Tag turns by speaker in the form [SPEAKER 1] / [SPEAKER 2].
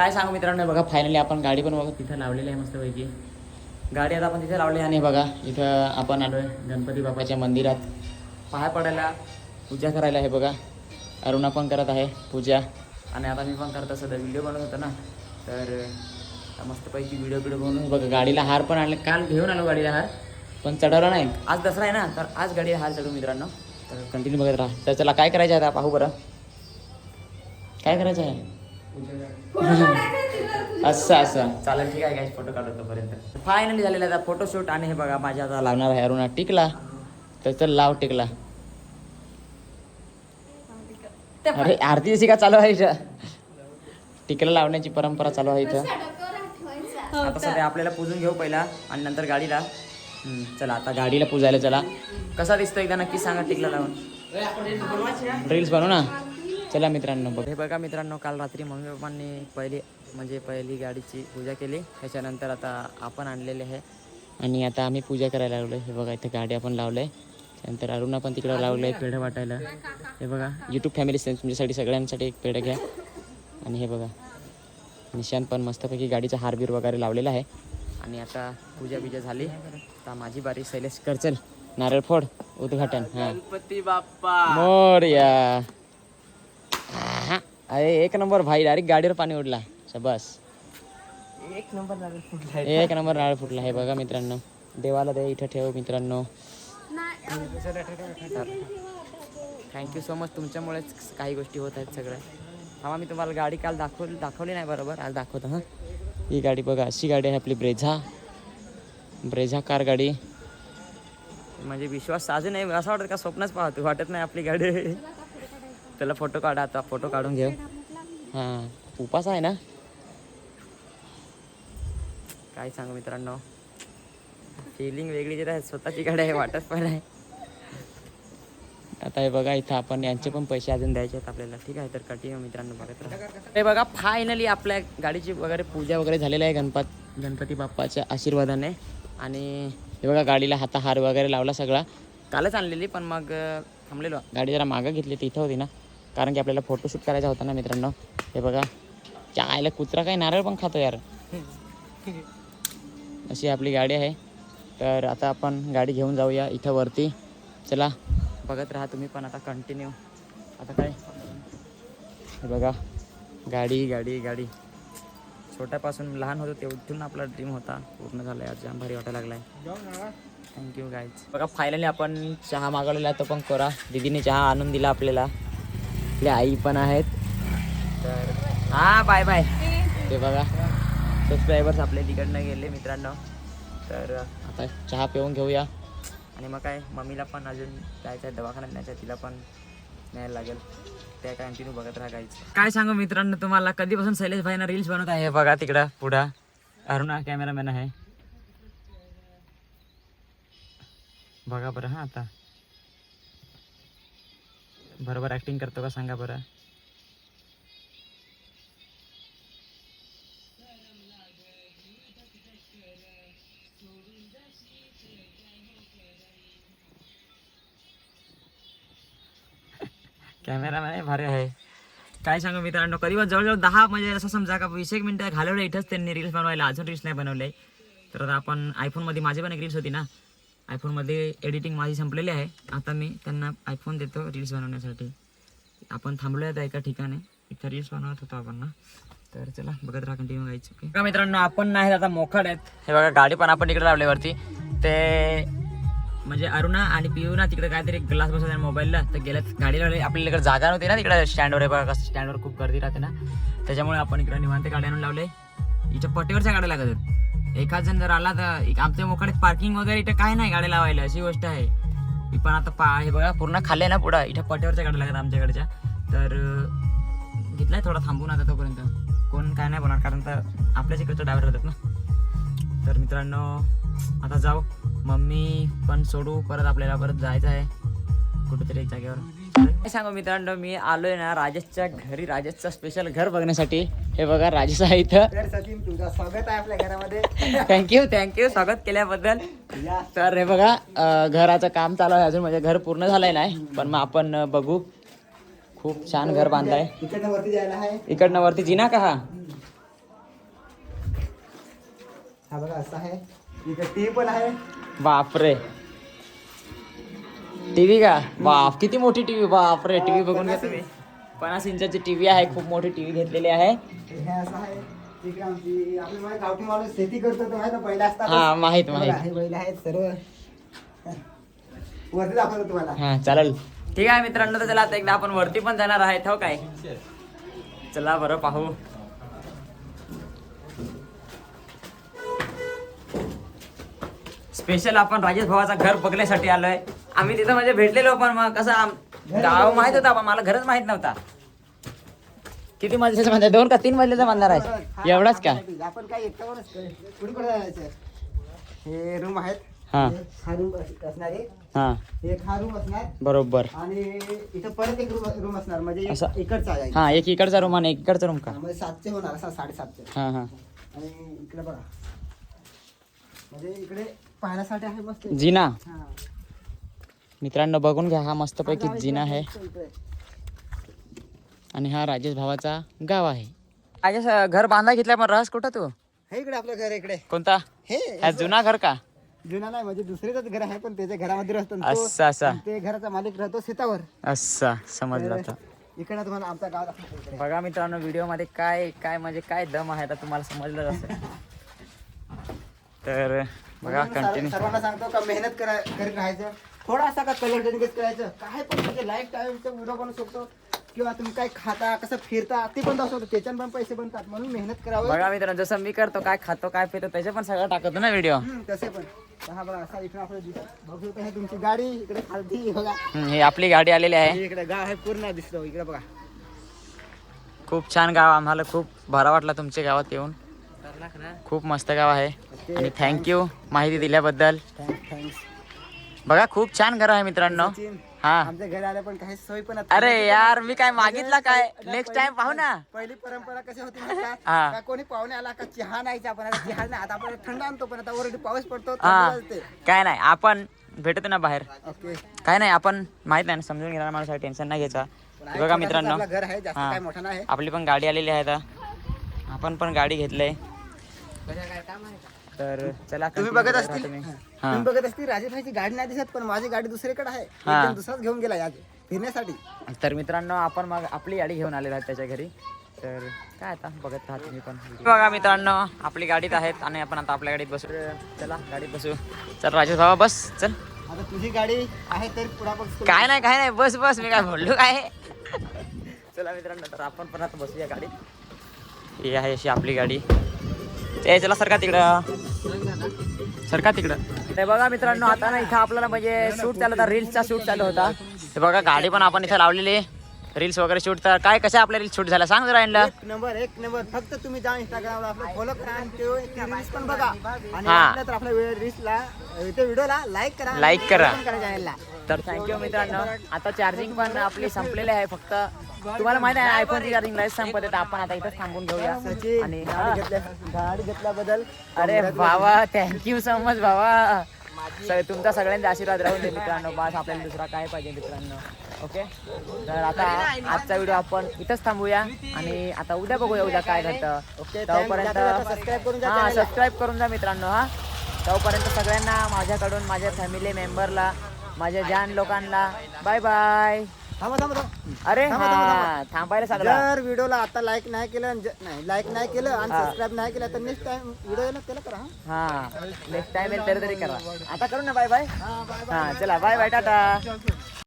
[SPEAKER 1] काय सांगू मित्रांनो बघा फायनली आपण गाडी पण बघा तिथं लावलेली आहे मस्तपैकी. गाडी आता आपण तिथे लावली आणि बघा इथं आपण आलोय गणपती बाबाच्या मंदिरात. पाया पडायला पूजा करायला आहे बघा. अरुणा पण करत आहे पूजा. आणि आता मी पण करत असं व्हिडिओ बनवत होतो ना. तर मस्तपैकी व्हिडिओ व्हिडिओ बनवून बघा गाडीला हार पण आणले. काल घेऊन आलो गाडीला हार पण चढवला नाही. आज दसरा आहे ना तर आज गाडीला हार चढू मित्रांनो. तर कंटिन्यू बघत राहा. तर चला काय करायचं आहे आता? पाहू बरं. काय करायचं आहे? असं असं. चालेल ठीक आहे काय फोटो काढतो तोपर्यंत. फायनली झालेला आता फोटोशूट आणि हे बघा माझ्या आता लावणार आहे अरुणा टिकला. तर चल लाव टिकला. अरे आरती जशी का चालू आहे इथं? टिकला लावण्याची परंपरा चालू आहे इथं. आता सध्या आपल्याला पूजून घेऊ पहिला आणि नंतर गाडीला. चला आता गाडीला पूजायला चला. कसा दिसतो एकदा नक्की सांगा टिकला लावून. रील्स बनवू ना? चला मित्रांनो बघ. हे बघा मित्रांनो काल रात्री मम्मी पप्पांनी पहिली म्हणजे पहिली गाडीची पूजा केली. त्याच्यानंतर आता आपण आणलेले आहे आणि आता आम्ही पूजा करायला लागलो हे बघा इथे गाडी आपण लावलं आहे त्यानंतर अरुणा पण तिकडं लावलं आहे पेढं वाटायला. हे बघा यूट्यूब फॅमिली तुमच्यासाठी सगळ्यांसाठी एक पेढं घ्या. आणि हे बघा निशांत पण मस्तपैकी गाडीचा हारबीर वगैरे लावलेला आहे. आणि आता पूजा बिजा झाली. आता माझी बारी शैलेश कर चल नारळ फोड उद्घाटन. हां.
[SPEAKER 2] गणपती बाप्पा.
[SPEAKER 1] मोरया. अरे एक नंबर भाई डायरेक्ट गाडीवर पाणी उडला बस
[SPEAKER 2] एक नंबर लागेल
[SPEAKER 1] एक नंबर नारळ फुटला हे बघा मित्रांनो. देवाला दे इथं ठेव मित्रांनो. थँक्यू सो मच तुमच्यामुळेच काही गोष्टी होत आहेत सगळ्या. हा मी तुम्हाला गाडी काल दाखवली दाखवली नाही बरोबर. आज दाखवतो हां. ही गाडी बघा अशी गाडी आहे आपली ब्रेझा. ब्रेझा कार गाडी. म्हणजे विश्वास साजू नाही. असं वाटत का स्वप्नच पाहतो वाटत नाही आपली गाडी. त्याला फोटो काढा आता फोटो काढून घेऊ. हां उपास आहे ना? काय सांगू मित्रांनो? फिलिंग वेगळी जे आहे स्वतःची गाडी आहे वाटत पण आहे. आता हे बघा इथं आपण यांचे पण पैसे अजून द्यायचे आहेत आपल्याला. ठीक आहे तर कंटिन्यू मित्रांनो बघत राहा. हे बघा फायनली आपल्या गाडीची वगैरे पूजा वगैरे झालेली आहे गणपत गणपती बाप्पाच्या आशीर्वादाने. आणि हे बघा गाडीला हाताहार वगैरे लावला सगळा. कालच आणलेली पण मग थांबलेलो. गाडी जरा मागं घेतली ती इथं होती ना. कारण की आपल्याला फोटोशूट करायचा होता ना मित्रांनो. हे बघा. चायला आईला कुत्रा काय नारळ पण खातो यार. अशी आपली गाडी आहे. तर आता आपण गाडी घेऊन जाऊया इथं वरती. चला. बघत राहा तुम्ही पण आता कंटिन्यू आता काय? हे बघा. गाडी गाडी गाडी. छोट्यापासून लहान होतो तेवढून आपला ड्रीम होता. पूर्ण झाला यार जाम भारी वाटायला लागलाय. थँक्यू गाईज बघा फायनली आपण चहा मागवलेला तो पण कोरा. दिदीने चहा आणून दिला आपल्याला. आपल्या आई पण आहेत. तर हा बाय बाय ते बघा. सबस्क्रायबर्स आपले तिकडनं गेले मित्रांनो. तर आता चहा पिऊन घेऊया. आणि मग काय मम्मीला पण अजून जायचं आहे दवाखान्यात न्यायचं आहे, तिला पण न्यायला लागेल. त्या कंटिन्यू बघत राहायचं काय सांगू मित्रांनो तुम्हाला? कधीपासून शैलेश भाईना रील्स बनवत आहे? बघा तिकडं पुढं. अरुणा कॅमेरामॅन आहे. बघा बरं हां आता. बरोबर ॲक्टिंग करतो का सांगा बरं. कॅमेरामॅन आहे भारी आहे. काय सांगू मित्रांनो कधी जवळजवळ दहा म्हणजे असं समजा का वीस एक मिनटं घालवलं इथंच त्यांनी रील्स बनवायला. अजून रील्स नाही बनवले. तर आता आपण आयफोनमध्ये माझी पण एक रील्स होती ना. आयफोनमध्ये एडिटिंग माझी संपलेली आहे. आता मी त्यांना आयफोन देतो रील्स बनवण्यासाठी. आपण थांबलो आता एका ठिकाणी. इथं रील्स बनवत होतो आपण ना. तर चला बघत राहा कंटिन्यू ओके का मित्रांनो आपण नाही आता मोखड आहेत. हे बघा गाडी पण आपण इकडे लावली वरती. ते म्हणजे अरुणा आणि पियू ना तिकडे काहीतरी ग्लास बसवला मोबाईलला तर गेल्यात गाडीला लावले. आपल्याला इकडे जागा नव्हती ना तिकडे स्टँडवर आहे बघा कसं स्टँडवर खूप गर्दी राहते ना. त्याच्यामुळे आपण इकडे निवांत गाड्या आणून लावले. इथं पटेवरच्या गाड्या लागत आहेत. एखाद जण जर आला तर एक आमच्या मोकडे पार्किंग वगैरे इथं काय नाही गाडी लावायला अशी गोष्ट आहे. पण आता पा हे बघा पूर्ण खाल्ले ना पुढं. इथं पटेवरच्या गाड्या लागतात आमच्याकडच्या. तर घेतलाय थोडा थांबून आता तोपर्यंत. कोण काय नाही बोलणार कारण तर आपल्याच इकडचं ड्रायव्हर होतात ना. तर मित्रांनो आता जाऊ. मम्मी पण सोडू परत आपल्याला परत जायचं आहे. कुठेतरी एक जागेवर. काय सांगू मित्रांनो मी आलोय ना राजेशच्या घरी राजेशचं स्पेशल घर बघण्यासाठी. हे बघा राजेश आहे इथं.
[SPEAKER 2] तर सचिन तुझं स्वागत आहे आपल्या घरामध्ये.
[SPEAKER 1] थँक्यू थँक्यू स्वागत केल्याबद्दल.
[SPEAKER 2] या.
[SPEAKER 1] तर हे बघा अं, घराचं काम चालू आहे अजून. म्हणजे घर पूर्ण झालंय नाही पण मग आपण अं, बघू. खूप छान घर बांधलंय.
[SPEAKER 2] इकडनं वरती जायला आहे.
[SPEAKER 1] इकडनं वरती जिना का हा?
[SPEAKER 2] हा बघा असं आहे. टी पण आहे.
[SPEAKER 1] बापरे. टीव्ही का? बाप किती मोठी टीव्ही बापरे टीव्ही बघून घ्या तुम्ही. पन्नास इंचाची टीव्ही आहे खूप मोठी टीव्ही घेतलेली आहे.
[SPEAKER 2] हे माहिती
[SPEAKER 1] हा माहीत माहीत.
[SPEAKER 2] हे बैल आहेत सर्व. वरती दाखवतो तुम्हाला.
[SPEAKER 1] हा चालेल. ठीक आहे मित्रांनो तर चला आता एकदा आपण वरती पण जाणार आहे हो काय? चला बरं पाहू. स्पेशल आपण राजेश भावाचा घर बघण्यासाठी आलोय. आम्ही तिथं म्हणजे भेटलेलो पण मग कसं आम- गाव माहीत होता पण मला घरच माहीत नव्हता. किती मजल्याचं बांधाय दोन का तीन मजल्याचं बांधणार आहे एवढाच का?
[SPEAKER 2] आपण काय एकटावरच कुणी कुठे जायचं? हे रूम आहेत.
[SPEAKER 1] हा.
[SPEAKER 2] हे हा रूम असणार आहे
[SPEAKER 1] हा.
[SPEAKER 2] एक हा रूम असणार.
[SPEAKER 1] बरोबर.
[SPEAKER 2] आणि इथं परत एक रूम रूम असणार म्हणजे एक
[SPEAKER 1] असं-
[SPEAKER 2] इकडचा आहे.
[SPEAKER 1] हा एक इकडचा रूम आणि एक इकडचा रूम का?
[SPEAKER 2] म्हणजे सातचे होणार असा साडेसातचे.
[SPEAKER 1] हा हा.
[SPEAKER 2] आणि इकडे बघा. म्हणजे इकडे पाहण्यासाठी आहे मस्त.
[SPEAKER 1] जिना.
[SPEAKER 2] हा.
[SPEAKER 1] मित्रांनो बघून घ्या हा मस्तपैकी जिना आहे. आणि हा राजेश भावाचा गाव आहे. राजेश घर बांधा घेतल्या पण रस कुठं तू?
[SPEAKER 2] हे इकडे आपलं घर इकडे.
[SPEAKER 1] कोणता?
[SPEAKER 2] हे
[SPEAKER 1] हा जुना घर का?
[SPEAKER 2] जुना नाही म्हणजे दुसरेच घर आहे पण त्याच्या घरामध्ये राहतो.
[SPEAKER 1] असा असा.
[SPEAKER 2] ते घराचा मालिक राहतो सीतावर.
[SPEAKER 1] असा समजलं आता.
[SPEAKER 2] इकडे तुम्हाला आमचा गाव दाखवतो.
[SPEAKER 1] बघा मित्रांनो व्हिडिओमध्ये काय काय म्हणजे काय दम आहे आता तुम्हाला समजलं असेल. तर बघा कंटिन्यू
[SPEAKER 2] सर्वांना सांगतो का मेहनत करा करीत राहायचं. थोडासा का कलर डेडिकेट करायचं? काय पण म्हणजे लाईफ टाईमचा व्हिडिओ बनवू शकतो किंवा तुम्ही काय खाता कसं फिरता ते पण दाखवतो. त्याच्यात पण पैसे बनतात. म्हणून मेहनत करावं.
[SPEAKER 1] बघा मित्रांनो जसं मी करतो काय खातो काय पितो त्याचे पण सगळं टाकतो ना व्हिडिओ
[SPEAKER 2] हम्म, तसे पण. हा बघा असा इकडे आपलं दिसत बघू शकतो हे तुमची गाडी इकडे खालती बघा.
[SPEAKER 1] ही आपली गाडी आलेली आहे.
[SPEAKER 2] इकडे गाव आहे पूर्ण दिसतो इकडे बघा.
[SPEAKER 1] खूप छान गाव आम्हाला खूप बरा वाटला तुमच्या गावात येऊन. खूप मस्त गाव आहे. आणि थँक्यू माहिती दिल्याबद्दल.
[SPEAKER 2] थँक्स
[SPEAKER 1] बघा खूप छान घर आहे मित्रांनो. हा.
[SPEAKER 2] आमच्या घरी आल्या पण काही सोय पण
[SPEAKER 1] अरे यार मी काय मागितला काय? नेक्स्ट टाइम पाहू ना.
[SPEAKER 2] पहिली परंपरा कशी होती माहिती का?
[SPEAKER 1] हा.
[SPEAKER 2] का कोणी पाहुणे आला का चहा नाही आपण आता चहा नाही. आता आपण थंड आणतो पण आता वरती पाऊस पडतो
[SPEAKER 1] हा. काय नाही आपण भेटतो ना बाहेर.
[SPEAKER 2] ओके.
[SPEAKER 1] काय नाही आपण माहीत नाही ना, समजून घेणार माणूस टेन्शन नाही घ्यायचा. बघा मित्रांनो.
[SPEAKER 2] घर आहे जास्त
[SPEAKER 1] हा.
[SPEAKER 2] काय मोठा नाही
[SPEAKER 1] आपली पण गाडी आलेली आहे आता. आपण पण गाडी घेतलंय. तर चला
[SPEAKER 2] तुम्ही बघत असतील?
[SPEAKER 1] तुम्ही.
[SPEAKER 2] हा. तुम्ही बघत असतील राजेभाईची गाडी नाही दिसत पण माझी गाडी दुसरीकडे आहे.
[SPEAKER 1] हा.
[SPEAKER 2] एकदम दुसराच घेऊन गेला आज फिरण्यासाठी.
[SPEAKER 1] तर मित्रांनो आपण मग आपली गाडी घेऊन आलेलो आहोत त्याच्या घरी. तर काय आता बघत राहा तुम्ही पण. बघा मित्रांनो आपली गाडीत आहेत आणि आपण आता आपल्या गाडीत बसू. चला गाडीत बसू. चल राजेश बाबा बस चल.
[SPEAKER 2] आता तुझी गाडी आहे तर
[SPEAKER 1] काय नाही काय नाही बस बस मी काय बोललो काय? चला मित्रांनो तर आपण पण आता बसूया गाडीत. ही आहे अशी आपली गाडी. ते चला सरका तिकडं. सरका तिकडं? ते बघा मित्रांनो आता ना इथं आपल्याला म्हणजे शूट चालू होता रील्सचा शूट चालू होता. ते बघा गाडी पण आपण इथं लावलेली. रील्स वगैरे शूट तर काय कशा आपल्या रील्स शूट झाला सांग जरा यांना.
[SPEAKER 2] एक नंबर एक नंबर. फक्त तुम्ही जा इंस्टाग्रामला आपलं फॉलो करा आणि ते रील्स पण बघा. आणि
[SPEAKER 1] हा.
[SPEAKER 2] वाटलं तर आपल्या रील्सला व्हिडिओला लाईक करा.
[SPEAKER 1] Like करा.
[SPEAKER 2] follow पण करा channel ला.
[SPEAKER 1] तर थँक्यू मित्रांनो. आता चार्जिंग पण आपली संपलेली आहे फक्त. तुम्हाला माहिती आहे आयफोनची चार्जिंग लाइट संपत तर आपण आता इथंच थांबून घेऊया. आणि
[SPEAKER 2] गाडी घेतल्या गाडी घेतल्याबद्दल
[SPEAKER 1] अरे बाबा थँक्यू सो मच बाबा स- तुमचा सगळ्यांचा आशीर्वाद राहून दे मित्रांनो. बस आपल्याला दुसरा काय पाहिजे मित्रांनो. ओके तर आता आजचा व्हिडिओ आपण इथंच थांबूया. आणि आता उद्या बघूया उद्या काय घडतं.
[SPEAKER 2] ओके
[SPEAKER 1] तोपर्यंत. सबस्क्राईब करून जा मित्रांनो हा. तोपर्यंत सगळ्यांना माझ्याकडून माझ्या फॅमिली मेंबरला माझ्या जान लोकांना. बाय बाय
[SPEAKER 2] थांबा थांबा थांबा.
[SPEAKER 1] अरे
[SPEAKER 2] थांबा, थांबा,
[SPEAKER 1] हा थांबायला सांगला
[SPEAKER 2] जर व्हिडिओला आता लाईक नाही केलं आणि ज- नाही लाईक नाही केलं आणि
[SPEAKER 1] हा.
[SPEAKER 2] सबस्क्राईब नाही केलं तर नेक्स्ट टाइम व्हिडिओ येणार त्याला करा हा.
[SPEAKER 1] हा नेक्स्ट टाइम येईल तरी तरी करा. आता करू ना बाय बाय
[SPEAKER 2] हा बाय बाय
[SPEAKER 1] हा चला बाय बाय टाटा.